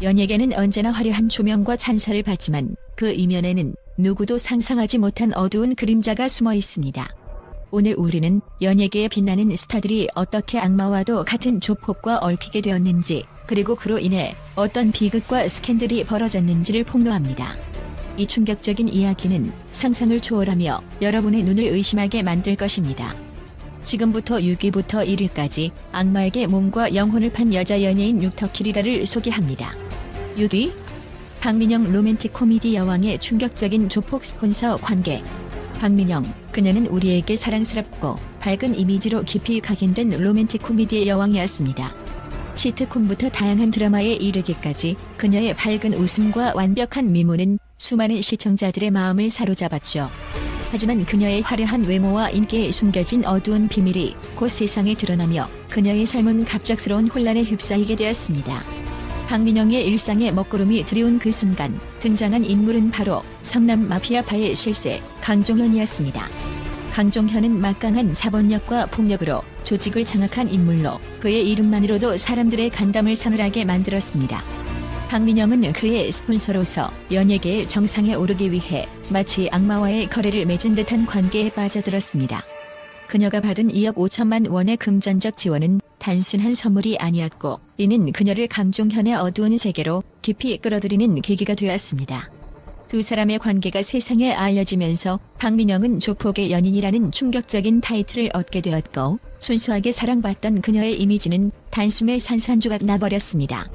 연예계는 언제나 화려한 조명과 찬사를 받지만 그 이면에는 누구도 상상하지 못한 어두운 그림자가 숨어 있습니다. 오늘 우리는 연예계에 빛나는 스타들이 어떻게 악마와도 같은 조폭과 얽히게 되었는지 그리고 그로 인해 어떤 비극과 스캔들이 벌어졌는지를 폭로합니다. 이 충격적인 이야기는 상상을 초월하며 여러분의 눈을 의심하게 만들 것입니다. 지금부터 6위부터 1위까지 악마에게 몸과 영혼을 판 여자 연예인 육터키리라를 소개합니다. 6위 박민영 로맨틱 코미디 여왕의 충격적인 조폭 스폰서 관계 박민영, 그녀는 우리에게 사랑스럽고 밝은 이미지로 깊이 각인된 로맨틱 코미디의 여왕이었습니다. 시트콤부터 다양한 드라마에 이르기까지 그녀의 밝은 웃음과 완벽한 미모는 수많은 시청자들의 마음을 사로잡았죠. 하지만 그녀의 화려한 외모와 인기에 숨겨진 어두운 비밀이 곧 세상에 드러나며 그녀의 삶은 갑작스러운 혼란에 휩싸이게 되었습니다. 박민영의 일상에 먹구름이 들이온 그 순간 등장한 인물은 바로 성남 마피아파의 실세 강종현이었습니다. 강종현은 막강한 자본력과 폭력으로 조직을 장악한 인물로 그의 이름만으로도 사람들의 간담을 서늘하게 만들었습니다. 박민영은 그의 스폰서로서 연예계의 정상에 오르기 위해 마치 악마와의 거래를 맺은 듯한 관계에 빠져들었습니다. 그녀가 받은 2억 5천만 원의 금전적 지원은 단순한 선물이 아니었고 이는 그녀를 강종현의 어두운 세계로 깊이 끌어들이는 계기가 되었습니다. 두 사람의 관계가 세상에 알려지면서 박민영은 조폭의 연인이라는 충격적인 타이틀을 얻게 되었고 순수하게 사랑받던 그녀의 이미지는 단숨에 산산조각 나버렸습니다.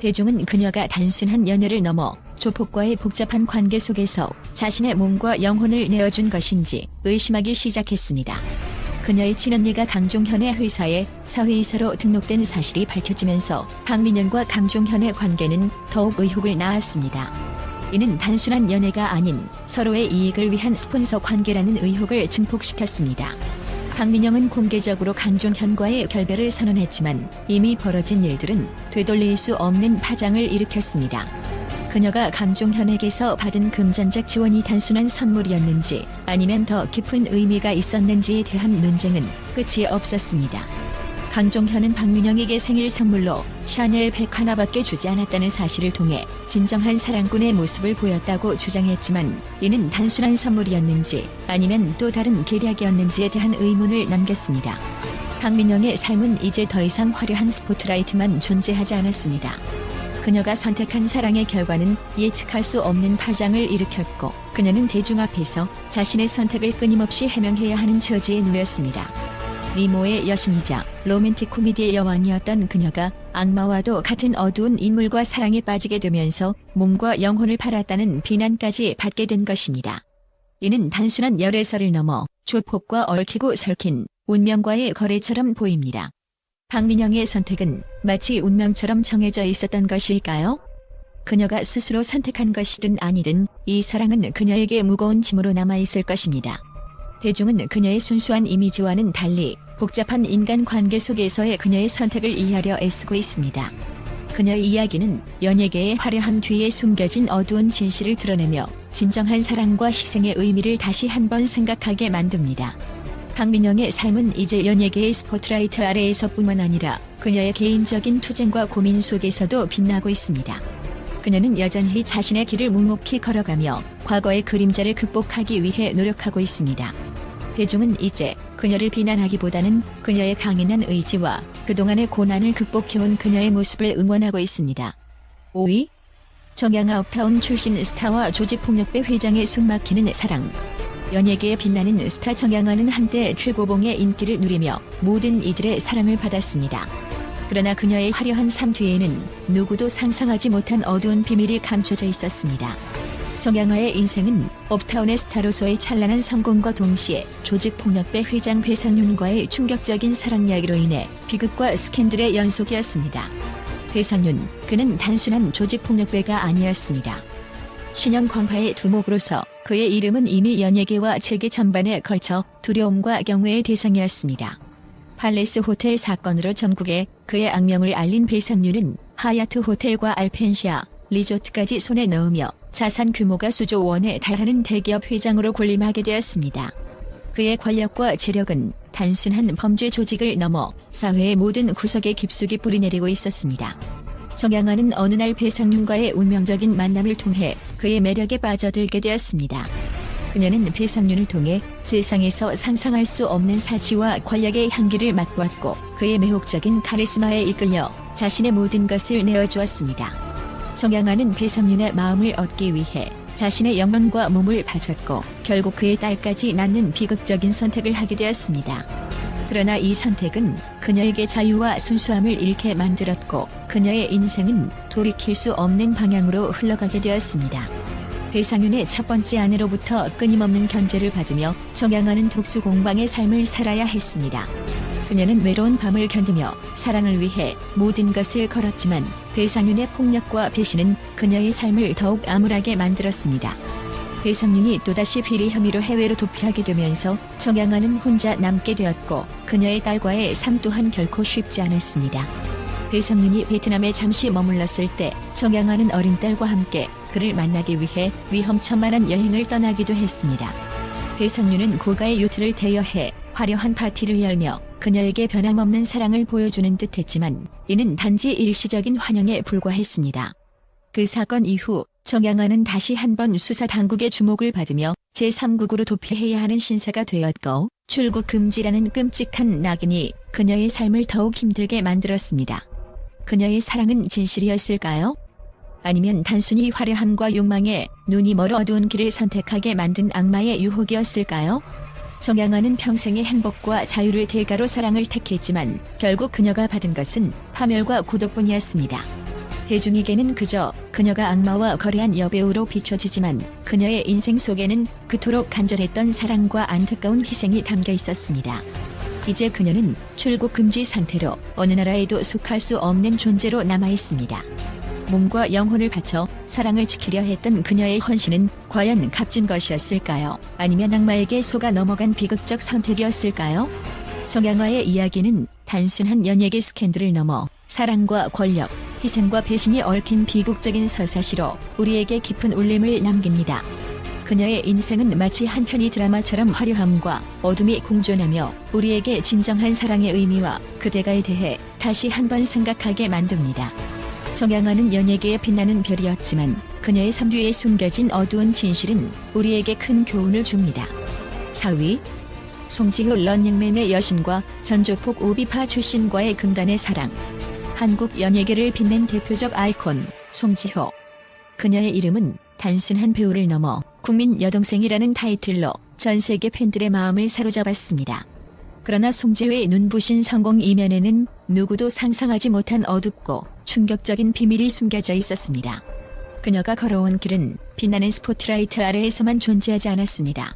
대중은 그녀가 단순한 연애를 넘어 조폭과의 복잡한 관계 속에서 자신의 몸과 영혼을 내어준 것인지 의심하기 시작했습니다. 그녀의 친언니가 강종현의 회사에 사회이사로 등록된 사실이 밝혀지면서 박민영과 강종현의 관계는 더욱 의혹을 낳았습니다. 이는 단순한 연애가 아닌 서로의 이익을 위한 스폰서 관계라는 의혹을 증폭시켰습니다. 박민영은 공개적으로 강종현과의 결별을 선언했지만 이미 벌어진 일들은 되돌릴 수 없는 파장을 일으켰습니다. 그녀가 강종현에게서 받은 금전적 지원이 단순한 선물이었는지 아니면 더 깊은 의미가 있었는지에 대한 논쟁은 끝이 없었습니다. 강종현은 박민영에게 생일 선물로 샤넬 백 하나밖에 주지 않았다는 사실을 통해 진정한 사랑꾼의 모습을 보였다고 주장했지만 이는 단순한 선물이었는지 아니면 또 다른 계략이었는지에 대한 의문을 남겼습니다. 박민영의 삶은 이제 더 이상 화려한 스포트라이트만 존재하지 않았습니다. 그녀가 선택한 사랑의 결과는 예측할 수 없는 파장을 일으켰고 그녀는 대중 앞에서 자신의 선택을 끊임없이 해명해야 하는 처지에 놓였습니다. 미모의 여신이자 로맨틱 코미디의 여왕이었던 그녀가 악마와도 같은 어두운 인물과 사랑에 빠지게 되면서 몸과 영혼을 팔았다는 비난까지 받게 된 것입니다. 이는 단순한 열애설을 넘어 조폭과 얽히고 설킨 운명과의 거래처럼 보입니다. 박민영의 선택은 마치 운명처럼 정해져 있었던 것일까요? 그녀가 스스로 선택한 것이든 아니든 이 사랑은 그녀에게 무거운 짐으로 남아있을 것입니다. 대중은 그녀의 순수한 이미지와는 달리 복잡한 인간 관계 속에서의 그녀의 선택을 이해하려 애쓰고 있습니다. 그녀의 이야기는 연예계의 화려함 뒤에 숨겨진 어두운 진실을 드러내며 진정한 사랑과 희생의 의미를 다시 한번 생각하게 만듭니다. 박민영의 삶은 이제 연예계의 스포트라이트 아래에서뿐만 아니라 그녀의 개인적인 투쟁과 고민 속에서도 빛나고 있습니다. 그녀는 여전히 자신의 길을 묵묵히 걸어가며 과거의 그림자를 극복하기 위해 노력하고 있습니다. 대중은 이제 그녀를 비난하기보다는 그녀의 강인한 의지와 그동안의 고난을 극복해온 그녀의 모습을 응원하고 있습니다. 5위 정양아 업타운 출신 스타와 조직폭력배 회장의 숨막히는 사랑 연예계에 빛나는 스타 정양아는 한때 최고봉의 인기를 누리며 모든 이들의 사랑을 받았습니다. 그러나 그녀의 화려한 삶 뒤에는 누구도 상상하지 못한 어두운 비밀이 감춰져 있었습니다. 정양아의 인생은 업타운의 스타로서의 찬란한 성공과 동시에 조직폭력배 회장 배상윤과의 충격적인 사랑 이야기로 인해 비극과 스캔들의 연속이었습니다. 배상윤, 그는 단순한 조직폭력배가 아니었습니다. 신형 광파의 두목으로서 그의 이름은 이미 연예계와 재계 전반에 걸쳐 두려움과 경외의 대상이었습니다. 팔레스 호텔 사건으로 전국에 그의 악명을 알린 배상윤은 하야트 호텔과 알펜시아, 리조트까지 손에 넣으며 자산 규모가 수조 원에 달하는 대기업 회장으로 군림하게 되었습니다. 그의 권력과 재력은 단순한 범죄 조직을 넘어 사회의 모든 구석에 깊숙이 뿌리내리고 있었습니다. 정양아는 어느 날 배상윤과의 운명적인 만남을 통해 그의 매력에 빠져들게 되었습니다. 그녀는 배상윤을 통해 세상에서 상상할 수 없는 사치와 권력의 향기를 맛보았고 그의 매혹적인 카리스마에 이끌려 자신의 모든 것을 내어주었습니다. 정양아는 배상윤의 마음을 얻기 위해 자신의 영혼과 몸을 바쳤고 결국 그의 딸까지 낳는 비극적인 선택을 하게 되었습니다. 그러나 이 선택은 그녀에게 자유와 순수함을 잃게 만들었고 그녀의 인생은 돌이킬 수 없는 방향으로 흘러가게 되었습니다. 배상윤의 첫 번째 아내로부터 끊임없는 견제를 받으며 정양하는 독수 공방의 삶을 살아야 했습니다. 그녀는 외로운 밤을 견디며 사랑을 위해 모든 것을 걸었지만 배상윤의 폭력과 배신은 그녀의 삶을 더욱 암울하게 만들었습니다. 배상윤이 또다시 비리 혐의로 해외로 도피하게 되면서 정양아는 혼자 남게 되었고 그녀의 딸과의 삶 또한 결코 쉽지 않았습니다. 배상윤이 베트남에 잠시 머물렀을 때 정양아는 어린 딸과 함께 그를 만나기 위해 위험천만한 여행을 떠나기도 했습니다. 배상윤은 고가의 요트를 대여해 화려한 파티를 열며 그녀에게 변함없는 사랑을 보여주는 듯 했지만 이는 단지 일시적인 환영에 불과했습니다. 그 사건 이후 정양아는 다시 한번 수사 당국의 주목을 받으며 제3국으로 도피해야 하는 신사가 되었고 출국 금지라는 끔찍한 낙인이 그녀의 삶을 더욱 힘들게 만들었습니다. 그녀의 사랑은 진실이었을까요? 아니면 단순히 화려함과 욕망에 눈이 멀어 어두운 길을 선택하게 만든 악마의 유혹이었을까요? 정양아는 평생의 행복과 자유를 대가로 사랑을 택했지만 결국 그녀가 받은 것은 파멸과 고독뿐이었습니다. 대중에게는 그저 그녀가 악마와 거래한 여배우로 비춰지지만 그녀의 인생 속에는 그토록 간절했던 사랑과 안타까운 희생이 담겨 있었습니다. 이제 그녀는 출국 금지 상태로 어느 나라에도 속할 수 없는 존재로 남아 있습니다. 몸과 영혼을 바쳐 사랑을 지키려 했던 그녀의 헌신은 과연 값진 것이었을까요? 아니면 악마에게 속아 넘어간 비극적 선택이었을까요? 정양화의 이야기는 단순한 연예계 스캔들을 넘어 사랑과 권력, 희생과 배신이 얽힌 비극적인 서사시로 우리에게 깊은 울림을 남깁니다. 그녀의 인생은 마치 한 편의 드라마처럼 화려함과 어둠이 공존하며 우리에게 진정한 사랑의 의미와 그대가에 대해 다시 한번 생각하게 만듭니다. 정양아는 연예계에 빛나는 별이었지만 그녀의 삶 뒤에 숨겨진 어두운 진실은 우리에게 큰 교훈을 줍니다. 4위 송지효 런닝맨의 여신과 전조폭 오비파 출신과의 금단의 사랑 한국 연예계를 빛낸 대표적 아이콘 송지효 그녀의 이름은 단순한 배우를 넘어 국민 여동생이라는 타이틀로 전 세계 팬들의 마음을 사로잡았습니다. 그러나 송재회의 눈부신 성공 이면에는 누구도 상상하지 못한 어둡고 충격적인 비밀이 숨겨져 있었습니다. 그녀가 걸어온 길은 빛나는 스포트라이트 아래에서만 존재하지 않았습니다.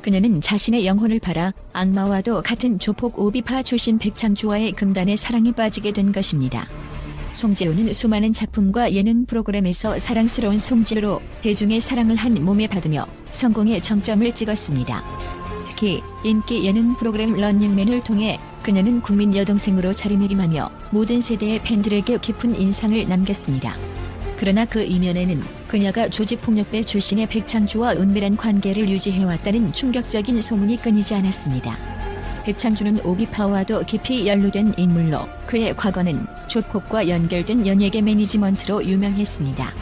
그녀는 자신의 영혼을 팔아 악마와도 같은 조폭 오비파 출신 백창주와의 금단에 사랑에 빠지게 된 것입니다. 송지효는 수많은 작품과 예능 프로그램에서 사랑스러운 송지효로 대중의 사랑을 한 몸에 받으며 성공의 정점을 찍었습니다. 특히 인기 예능 프로그램 런닝맨을 통해 그녀는 국민 여동생으로 자리매김하며 모든 세대의 팬들에게 깊은 인상을 남겼습니다. 그러나 그 이면에는 그녀가 조직폭력배 출신의 백창주와 은밀한 관계를 유지해왔다는 충격적인 소문이 끊이지 않았습니다. 백창주는 오비파와도 깊이 연루된 인물로 그의 과거는 조폭과 연결된 연예계 매니지먼트로 유명했습니다.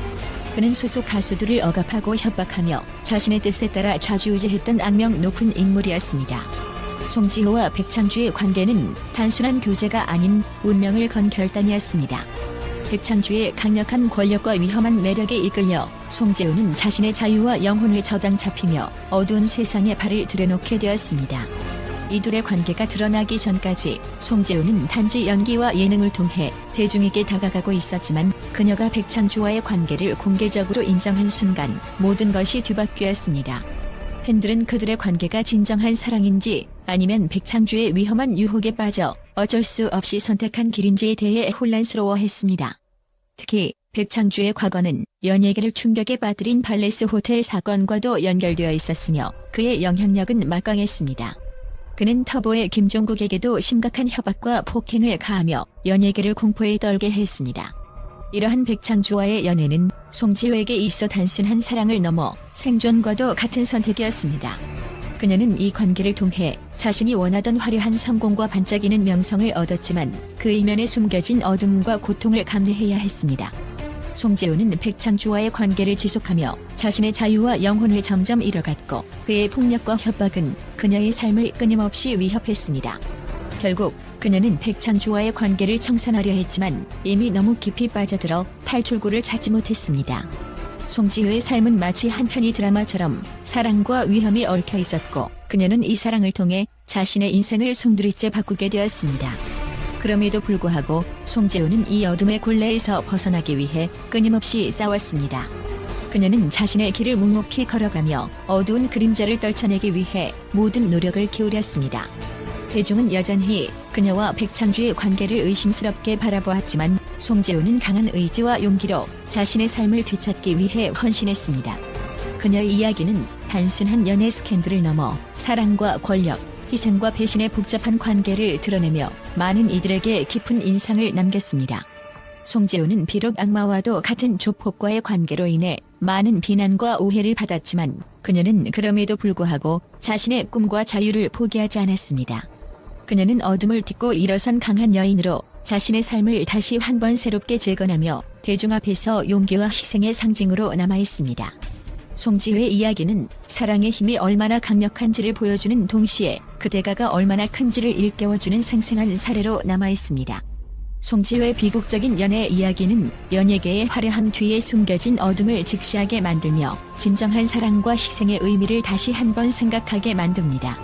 그는 소속 가수들을 억압하고 협박하며 자신의 뜻에 따라 좌지우지했던 악명 높은 인물이었습니다. 송지효와 백창주의 관계는 단순한 교제가 아닌 운명을 건 결단이었습니다. 백창주의 강력한 권력과 위험한 매력에 이끌려 송재우는 자신의 자유와 영혼을 저당 잡히며 어두운 세상에 발을 들여놓게 되었습니다. 이둘의 관계가 드러나기 전까지 송재우는 단지 연기와 예능을 통해 대중에게 다가가고 있었지만 그녀가 백창주와의 관계를 공개적으로 인정한 순간 모든 것이 뒤바뀌었습니다. 팬들은 그들의 관계가 진정한 사랑인지 아니면 백창주의 위험한 유혹에 빠져 어쩔 수 없이 선택한 길인지에 대해 혼란스러워했습니다. 특히 백창주의 과거는 연예계를 충격에 빠뜨린 발레스 호텔 사건과도 연결되어 있었으며 그의 영향력은 막강했습니다. 그는 터보의 김종국에게도 심각한 협박과 폭행을 가하며 연예계를 공포에 떨게 했습니다. 이러한 백창주와의 연애는 송지효에게 있어 단순한 사랑을 넘어 생존과도 같은 선택이었습니다. 그녀는 이 관계를 통해 자신이 원하던 화려한 성공과 반짝이는 명성을 얻었지만 그 이면에 숨겨진 어둠과 고통을 감내해야 했습니다. 송재우는 백창주와의 관계를 지속하며 자신의 자유와 영혼을 점점 잃어갔고 그의 폭력과 협박은 그녀의 삶을 끊임없이 위협했습니다. 결국 그녀는 백창주와의 관계를 청산하려 했지만 이미 너무 깊이 빠져들어 탈출구를 찾지 못했습니다. 송지효의 삶은 마치 한 편의 드라마처럼 사랑과 위험이 얽혀 있었고 그녀는 이 사랑을 통해 자신의 인생을 송두리째 바꾸게 되었습니다. 그럼에도 불구하고 송재우는 이 어둠의 굴레에서 벗어나기 위해 끊임없이 싸웠습니다. 그녀는 자신의 길을 묵묵히 걸어가며 어두운 그림자를 떨쳐내기 위해 모든 노력을 기울였습니다. 대중은 여전히 그녀와 백창주의 관계를 의심스럽게 바라보았지만 송재우는 강한 의지와 용기로 자신의 삶을 되찾기 위해 헌신했습니다. 그녀의 이야기는 단순한 연애 스캔들을 넘어 사랑과 권력, 희생과 배신의 복잡한 관계를 드러내며 많은 이들에게 깊은 인상을 남겼습니다. 송재우는 비록 악마와도 같은 조폭과의 관계로 인해 많은 비난과 오해를 받았지만 그녀는 그럼에도 불구하고 자신의 꿈과 자유를 포기하지 않았습니다. 그녀는 어둠을 딛고 일어선 강한 여인으로 자신의 삶을 다시 한 번 새롭게 재건하며 대중 앞에서 용기와 희생의 상징으로 남아 있습니다. 송지효의 이야기는 사랑의 힘이 얼마나 강력한지를 보여주는 동시에 그 대가가 얼마나 큰지를 일깨워주는 생생한 사례로 남아 있습니다. 송지효의 비극적인 연애 이야기는 연예계의 화려함 뒤에 숨겨진 어둠을 직시하게 만들며 진정한 사랑과 희생의 의미를 다시 한번 생각하게 만듭니다.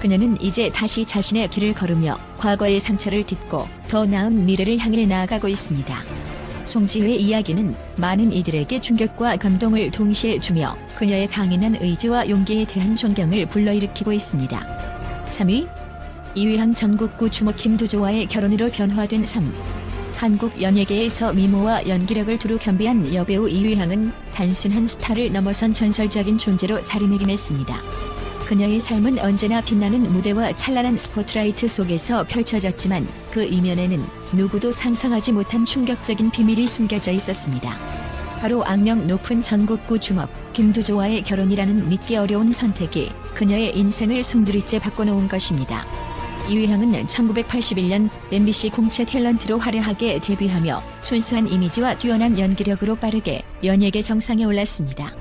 그녀는 이제 다시 자신의 길을 걸으며 과거의 상처를 딛고 더 나은 미래를 향해 나아가고 있습니다. 송지효의 이야기는 많은 이들에게 충격과 감동을 동시에 주며 그녀의 강인한 의지와 용기에 대한 존경을 불러일으키고 있습니다. 3위 이휘항 전국구 주목 김두조와의 결혼으로 변화된 삶 한국 연예계에서 미모와 연기력을 두루 겸비한 여배우 이휘항은 단순한 스타를 넘어선 전설적인 존재로 자리매김했습니다. 그녀의 삶은 언제나 빛나는 무대와 찬란한 스포트라이트 속에서 펼쳐졌지만 그 이면에는 누구도 상상하지 못한 충격적인 비밀이 숨겨져 있었습니다. 바로 악명 높은 전국구 주먹 김두조와의 결혼이라는 믿기 어려운 선택이 그녀의 인생을 송두리째 바꿔놓은 것입니다. 이휘향은 1981년 MBC 공채 탤런트로 화려하게 데뷔하며 순수한 이미지와 뛰어난 연기력으로 빠르게 연예계 정상에 올랐습니다.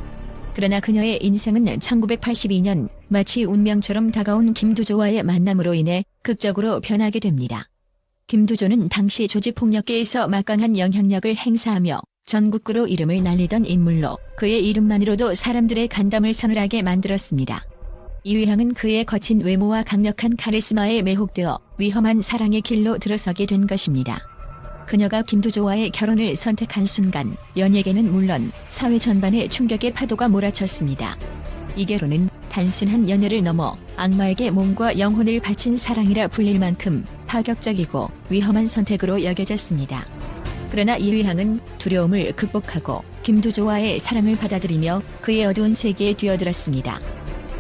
그러나 그녀의 인생은 1982년 마치 운명처럼 다가온 김두조와의 만남으로 인해 극적으로 변하게 됩니다. 김두조는 당시 조직폭력계에서 막강한 영향력을 행사하며 전국구로 이름을 날리던 인물로 그의 이름만으로도 사람들의 간담을 서늘하게 만들었습니다. 이휘향은 그의 거친 외모와 강력한 카리스마에 매혹되어 위험한 사랑의 길로 들어서게 된 것입니다. 그녀가 김두조와의 결혼을 선택한 순간 연예계는 물론 사회 전반에 충격의 파도가 몰아쳤습니다. 이 결혼은 단순한 연애를 넘어 악마에게 몸과 영혼을 바친 사랑이라 불릴 만큼 파격적이고 위험한 선택으로 여겨졌습니다. 그러나 이휘향은 두려움을 극복하고 김두조와의 사랑을 받아들이며 그의 어두운 세계에 뛰어들었습니다.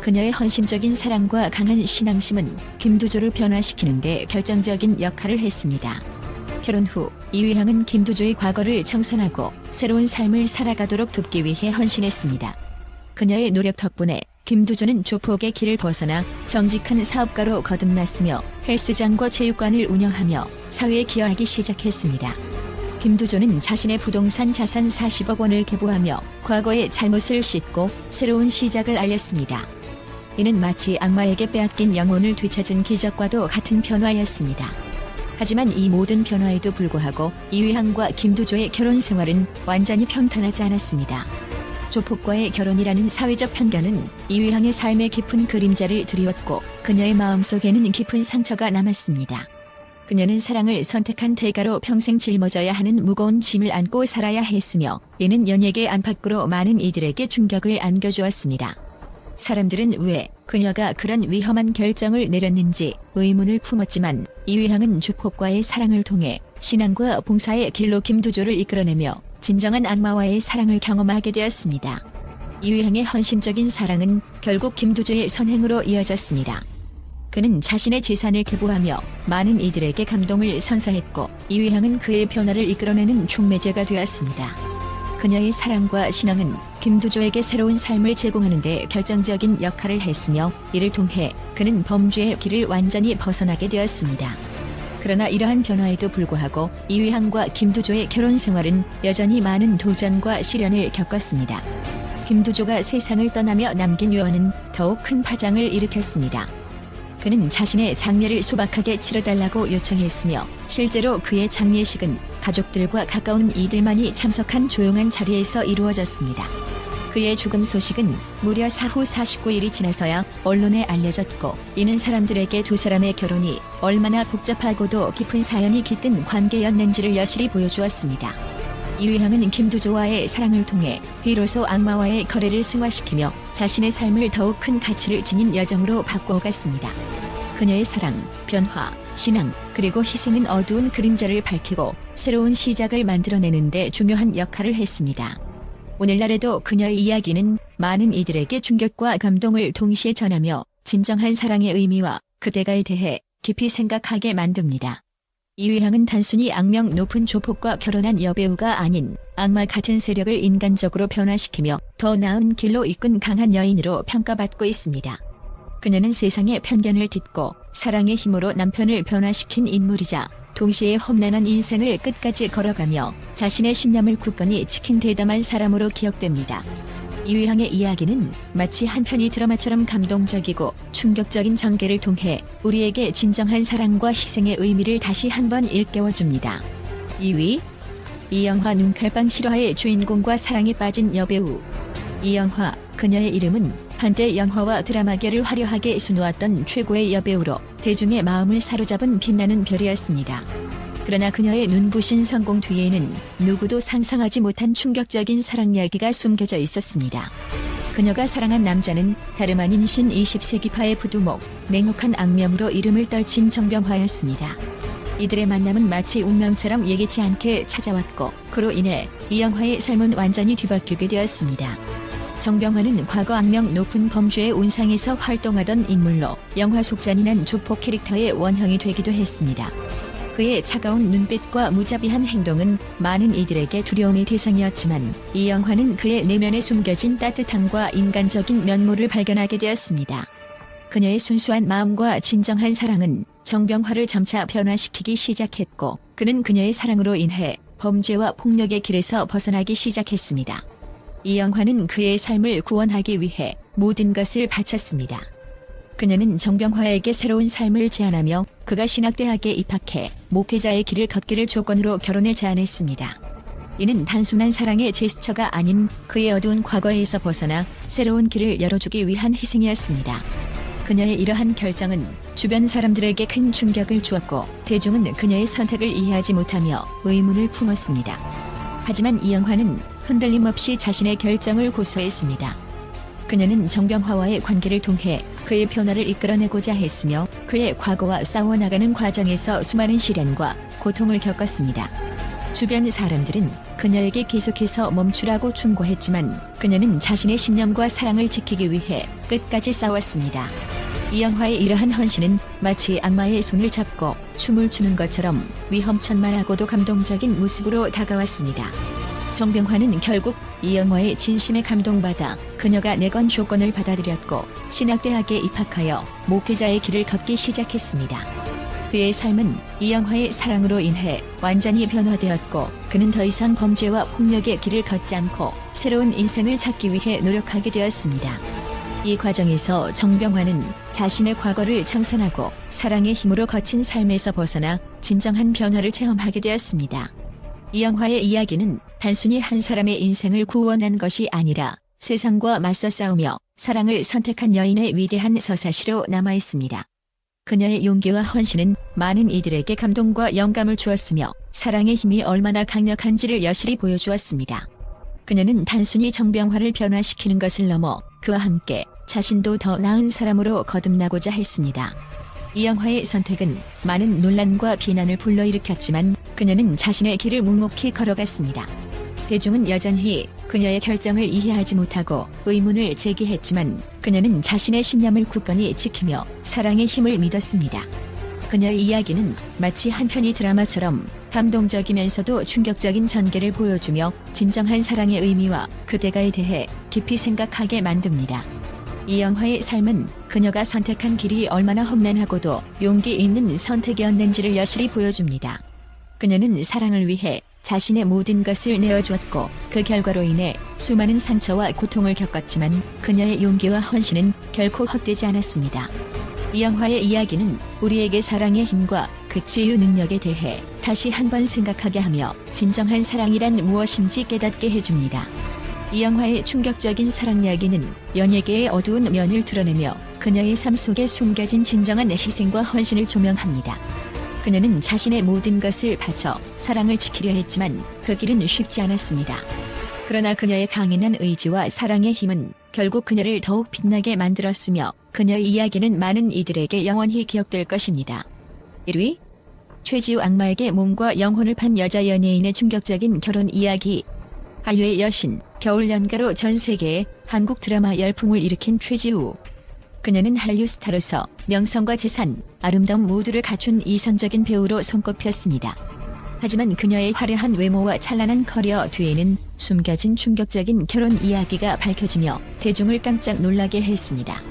그녀의 헌신적인 사랑과 강한 신앙심은 김두조를 변화시키는 데 결정적인 역할을 했습니다. 결혼 후 이휘향은 김두조의 과거를 청산하고 새로운 삶을 살아가도록 돕기 위해 헌신했습니다. 그녀의 노력 덕분에 김두조는 조폭의 길을 벗어나 정직한 사업가로 거듭났으며 헬스장과 체육관을 운영하며 사회에 기여하기 시작했습니다. 김두조는 자신의 부동산 자산 40억 원을 계부하며 과거의 잘못을 씻고 새로운 시작을 알렸습니다. 이는 마치 악마에게 빼앗긴 영혼을 되찾은 기적과도 같은 변화였습니다. 하지만 이 모든 변화에도 불구하고 이휘향과 김두조의 결혼 생활은 완전히 평탄하지 않았습니다. 조폭과의 결혼이라는 사회적 편견은 이휘향의 삶에 깊은 그림자를 드리웠고 그녀의 마음속에는 깊은 상처가 남았습니다. 그녀는 사랑을 선택한 대가로 평생 짊어져야 하는 무거운 짐을 안고 살아야 했으며 이는 연예계 안팎으로 많은 이들에게 충격을 안겨주었습니다. 사람들은 왜 그녀가 그런 위험한 결정을 내렸는지 의문을 품었지만 이휘향은 조폭과의 사랑을 통해 신앙과 봉사의 길로 김두조를 이끌어내며 진정한 악마와의 사랑을 경험하게 되었습니다. 이휘향의 헌신적인 사랑은 결국 김두조의 선행으로 이어졌습니다. 그는 자신의 재산을 계부하며 많은 이들에게 감동을 선사했고 이휘향은 그의 변화를 이끌어내는 촉매제가 되었습니다. 그녀의 사랑과 신앙은 김두조에게 새로운 삶을 제공하는 데 결정적인 역할을 했으며 이를 통해 그는 범죄의 길을 완전히 벗어나게 되었습니다. 그러나 이러한 변화에도 불구하고 이휘항과 김두조의 결혼 생활은 여전히 많은 도전과 시련을 겪었습니다. 김두조가 세상을 떠나며 남긴 유언은 더욱 큰 파장을 일으켰습니다. 그는 자신의 장례를 소박하게 치러달라고 요청했으며 실제로 그의 장례식은 가족들과 가까운 이들만이 참석한 조용한 자리에서 이루어졌습니다. 그의 죽음 소식은 무려 사후 49일이 지나서야 언론에 알려졌고 이는 사람들에게 두 사람의 결혼이 얼마나 복잡하고도 깊은 사연이 깃든 관계였는지를 여실히 보여주었습니다. 이휘향은 김두조와의 사랑을 통해 비로소 악마와의 거래를 승화시키며 자신의 삶을 더욱 큰 가치를 지닌 여정으로 바꿔갔습니다. 그녀의 사랑, 변화, 신앙, 그리고 희생은 어두운 그림자를 밝히고 새로운 시작을 만들어내는데 중요한 역할을 했습니다. 오늘날에도 그녀의 이야기는 많은 이들에게 충격과 감동을 동시에 전하며 진정한 사랑의 의미와 그대가에 대해 깊이 생각하게 만듭니다. 이휘향은 단순히 악명 높은 조폭과 결혼한 여배우가 아닌 악마 같은 세력을 인간적으로 변화시키며 더 나은 길로 이끈 강한 여인으로 평가받고 있습니다. 그녀는 세상의 편견을 딛고 사랑의 힘으로 남편을 변화시킨 인물이자 동시에 험난한 인생을 끝까지 걸어가며 자신의 신념을 굳건히 지킨 대담한 사람으로 기억됩니다. 이휘향의 이야기는 마치 한 편의 드라마처럼 감동적이고 충격적인 전개를 통해 우리에게 진정한 사랑과 희생의 의미를 다시 한번 일깨워줍니다. 2위 이 영화 눈칼빵 실화의 주인공과 사랑에 빠진 여배우 이 영화 그녀의 이름은 한때 영화와 드라마계를 화려하게 수놓았던 최고의 여배우로 대중의 마음을 사로잡은 빛나는 별이었습니다. 그러나 그녀의 눈부신 성공 뒤에는 누구도 상상하지 못한 충격적인 사랑 이야기가 숨겨져 있었습니다. 그녀가 사랑한 남자는 다름 아닌 신 20세기파의 부두목, 냉혹한 악명으로 이름을 떨친 정병화였습니다. 이들의 만남은 마치 운명처럼 예기치 않게 찾아왔고 그로 인해 이 영화의 삶은 완전히 뒤바뀌게 되었습니다. 정병화는 과거 악명 높은 범죄의 운상에서 활동하던 인물로 영화 속 잔인한 조폭 캐릭터의 원형이 되기도 했습니다. 그의 차가운 눈빛과 무자비한 행동은 많은 이들에게 두려움의 대상이었지만 이 영화는 그의 내면에 숨겨진 따뜻함과 인간적인 면모를 발견하게 되었습니다. 그녀의 순수한 마음과 진정한 사랑은 정병화를 점차 변화시키기 시작했고 그는 그녀의 사랑으로 인해 범죄와 폭력의 길에서 벗어나기 시작했습니다. 이 영화는 그의 삶을 구원하기 위해 모든 것을 바쳤습니다. 그녀는 정병화에게 새로운 삶을 제안하며 그가 신학대학에 입학해 목회자의 길을 걷기를 조건으로 결혼을 제안했습니다. 이는 단순한 사랑의 제스처가 아닌 그의 어두운 과거에서 벗어나 새로운 길을 열어주기 위한 희생이었습니다. 그녀의 이러한 결정은 주변 사람들에게 큰 충격을 주었고 대중은 그녀의 선택을 이해하지 못하며 의문을 품었습니다. 하지만 이 영화는 흔들림 없이 자신의 결정을 고수했습니다. 그녀는 정병화와의 관계를 통해 그의 변화를 이끌어내고자 했으며 그의 과거와 싸워나가는 과정에서 수많은 시련과 고통을 겪었습니다. 주변 사람들은 그녀에게 계속해서 멈추라고 충고했지만 그녀는 자신의 신념과 사랑을 지키기 위해 끝까지 싸웠습니다. 이 영화의 이러한 헌신은 마치 악마의 손을 잡고 춤을 추는 것처럼 위험천만하고도 감동적인 모습으로 다가왔습니다. 정병화는 결국 이 영화의 진심에 감동받아 그녀가 내건 조건을 받아들였고 신학대학에 입학하여 목회자의 길을 걷기 시작했습니다. 그의 삶은 이 영화의 사랑으로 인해 완전히 변화되었고 그는 더 이상 범죄와 폭력의 길을 걷지 않고 새로운 인생을 찾기 위해 노력하게 되었습니다. 이 과정에서 정병화는 자신의 과거를 청산하고 사랑의 힘으로 거친 삶에서 벗어나 진정한 변화를 체험하게 되었습니다. 이 영화의 이야기는 단순히 한 사람의 인생을 구원한 것이 아니라 세상과 맞서 싸우며 사랑을 선택한 여인의 위대한 서사시로 남아 있습니다. 그녀의 용기와 헌신은 많은 이들에게 감동과 영감을 주었으며 사랑의 힘이 얼마나 강력한지를 여실히 보여주었습니다. 그녀는 단순히 정병화를 변화시키는 것을 넘어 그와 함께 자신도 더 나은 사람으로 거듭나고자 했습니다. 이 영화의 선택은 많은 논란과 비난을 불러일으켰지만 그녀는 자신의 길을 묵묵히 걸어갔습니다. 대중은 여전히 그녀의 결정을 이해하지 못하고 의문을 제기했지만 그녀는 자신의 신념을 굳건히 지키며 사랑의 힘을 믿었습니다. 그녀의 이야기는 마치 한 편의 드라마처럼 감동적이면서도 충격적인 전개를 보여주며 진정한 사랑의 의미와 그대가에 대해 깊이 생각하게 만듭니다. 이 영화의 삶은 그녀가 선택한 길이 얼마나 험난하고도 용기 있는 선택이었는지를 여실히 보여줍니다. 그녀는 사랑을 위해 자신의 모든 것을 내어주었고 그 결과로 인해 수많은 상처와 고통을 겪었지만 그녀의 용기와 헌신은 결코 헛되지 않았습니다. 이 영화의 이야기는 우리에게 사랑의 힘과 그 치유 능력에 대해 다시 한번 생각하게 하며 진정한 사랑이란 무엇인지 깨닫게 해줍니다. 이 영화의 충격적인 사랑 이야기는 연예계의 어두운 면을 드러내며 그녀의 삶 속에 숨겨진 진정한 희생과 헌신을 조명합니다. 그녀는 자신의 모든 것을 바쳐 사랑을 지키려 했지만 그 길은 쉽지 않았습니다. 그러나 그녀의 강인한 의지와 사랑의 힘은 결국 그녀를 더욱 빛나게 만들었으며 그녀의 이야기는 많은 이들에게 영원히 기억될 것입니다. 1위 최지우 악마에게 몸과 영혼을 판 여자 연예인의 충격적인 결혼 이야기 한류의 여신, 겨울 연가로 전 세계에 한국 드라마 열풍을 일으킨 최지우. 그녀는 한류 스타로서 명성과 재산, 아름다움 모두를 갖춘 이상적인 배우로 손꼽혔습니다. 하지만 그녀의 화려한 외모와 찬란한 커리어 뒤에는 숨겨진 충격적인 결혼 이야기가 밝혀지며 대중을 깜짝 놀라게 했습니다.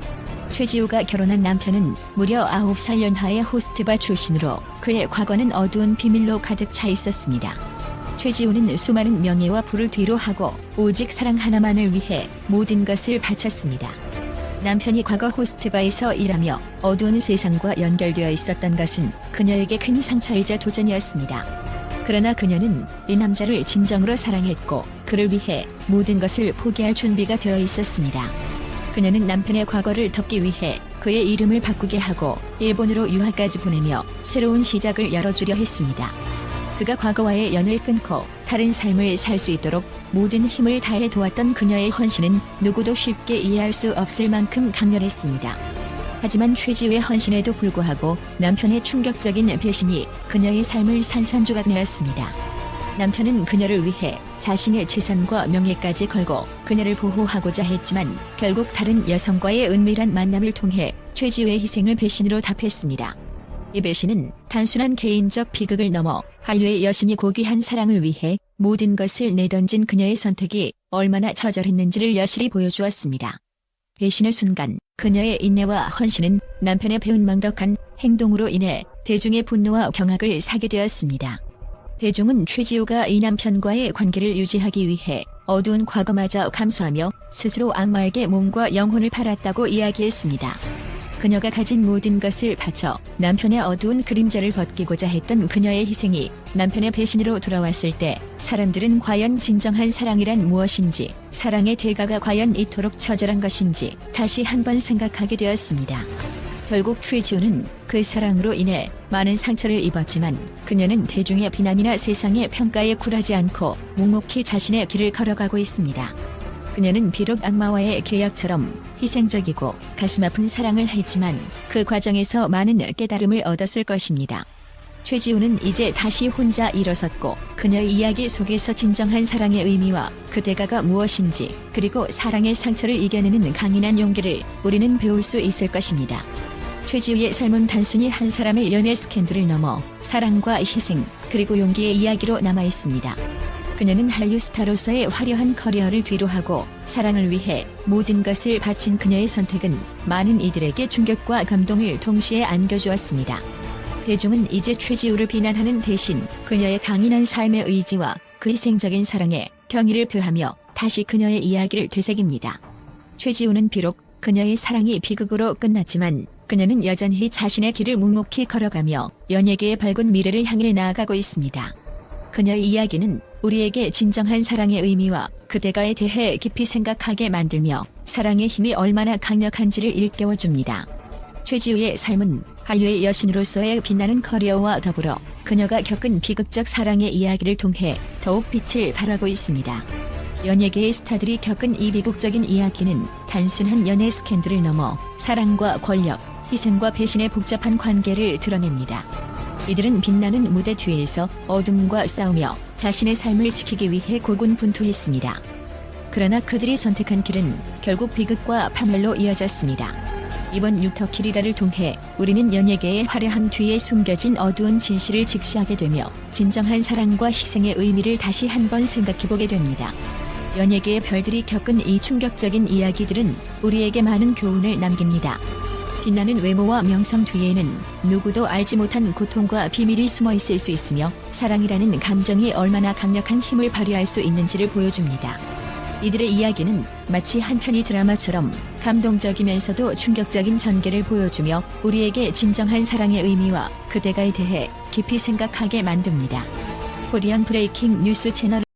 최지우가 결혼한 남편은 무려 9살 연하의 호스트바 출신으로 그의 과거는 어두운 비밀로 가득 차 있었습니다. 최지우는 수많은 명예와 부를 뒤로 하고 오직 사랑 하나만을 위해 모든 것을 바쳤습니다. 남편이 과거 호스트바에서 일하며 어두운 세상과 연결되어 있었던 것은 그녀에게 큰 상처이자 도전이었습니다. 그러나 그녀는 이 남자를 진정으로 사랑했고 그를 위해 모든 것을 포기할 준비가 되어 있었습니다. 그녀는 남편의 과거를 덮기 위해 그의 이름을 바꾸게 하고 일본으로 유학까지 보내며 새로운 시작을 열어주려 했습니다. 그가 과거와의 연을 끊고 다른 삶을 살 수 있도록 모든 힘을 다해 도왔던 그녀의 헌신은 누구도 쉽게 이해할 수 없을 만큼 강렬했습니다. 하지만 최지우의 헌신에도 불구하고 남편의 충격적인 배신이 그녀의 삶을 산산조각내었습니다. 남편은 그녀를 위해 자신의 재산과 명예까지 걸고 그녀를 보호하고자 했지만 결국 다른 여성과의 은밀한 만남을 통해 최지우의 희생을 배신으로 답했습니다. 이 배신은 단순한 개인적 비극을 넘어 한류의 여신이 고귀한 사랑을 위해 모든 것을 내던진 그녀의 선택이 얼마나 처절했는지를 여실히 보여주었습니다. 배신의 순간 그녀의 인내와 헌신은 남편의 배은망덕한 행동으로 인해 대중의 분노와 경악을 사게 되었습니다. 대중은 최지우가 이 남편과의 관계를 유지하기 위해 어두운 과거마저 감수하며 스스로 악마에게 몸과 영혼을 팔았다고 이야기했습니다. 그녀가 가진 모든 것을 바쳐 남편의 어두운 그림자를 벗기고자 했던 그녀의 희생이 남편의 배신으로 돌아왔을 때 사람들은 과연 진정한 사랑이란 무엇인지 사랑의 대가가 과연 이토록 처절한 것인지 다시 한번 생각하게 되었습니다. 결국 최지우는 그 사랑으로 인해 많은 상처를 입었지만 그녀는 대중의 비난이나 세상의 평가에 굴하지 않고 묵묵히 자신의 길을 걸어가고 있습니다. 그녀는 비록 악마와의 계약처럼 희생적이고 가슴 아픈 사랑을 했지만 그 과정에서 많은 깨달음을 얻었을 것입니다. 최지우는 이제 다시 혼자 일어섰고 그녀의 이야기 속에서 진정한 사랑의 의미와 그 대가가 무엇인지 그리고 사랑의 상처를 이겨내는 강인한 용기를 우리는 배울 수 있을 것입니다. 최지우의 삶은 단순히 한 사람의 연애 스캔들을 넘어 사랑과 희생 그리고 용기의 이야기로 남아 있습니다. 그녀는 한류 스타로서의 화려한 커리어를 뒤로하고 사랑을 위해 모든 것을 바친 그녀의 선택은 많은 이들에게 충격과 감동을 동시에 안겨주었습니다. 대중은 이제 최지우를 비난하는 대신 그녀의 강인한 삶의 의지와 그 희생적인 사랑에 경의를 표하며 다시 그녀의 이야기를 되새깁니다. 최지우는 비록 그녀의 사랑이 비극으로 끝났지만 그녀는 여전히 자신의 길을 묵묵히 걸어가며 연예계의 밝은 미래를 향해 나아가고 있습니다. 그녀의 이야기는 우리에게 진정한 사랑의 의미와 그 대가에 대해 깊이 생각하게 만들며 사랑의 힘이 얼마나 강력한지를 일깨워줍니다. 최지우의 삶은 한류의 여신으로서의 빛나는 커리어와 더불어 그녀가 겪은 비극적 사랑의 이야기를 통해 더욱 빛을 발하고 있습니다. 연예계의 스타들이 겪은 이 비극적인 이야기는 단순한 연애 스캔들을 넘어 사랑과 권력, 희생과 배신의 복잡한 관계를 드러냅니다. 이들은 빛나는 무대 뒤에서 어둠과 싸우며 자신의 삶을 지키기 위해 고군분투했습니다. 그러나 그들이 선택한 길은 결국 비극과 파멸로 이어졌습니다. 이번 육터키리라를 통해 우리는 연예계의 화려함 뒤에 숨겨진 어두운 진실을 직시하게 되며 진정한 사랑과 희생의 의미를 다시 한번 생각해보게 됩니다. 연예계의 별들이 겪은 이 충격적인 이야기들은 우리에게 많은 교훈을 남깁니다. 빛나는 외모와 명성 뒤에는 누구도 알지 못한 고통과 비밀이 숨어 있을 수 있으며 사랑이라는 감정이 얼마나 강력한 힘을 발휘할 수 있는지를 보여줍니다. 이들의 이야기는 마치 한 편의 드라마처럼 감동적이면서도 충격적인 전개를 보여주며 우리에게 진정한 사랑의 의미와 그대가에 대해 깊이 생각하게 만듭니다. 코리안 브레이킹 뉴스 채널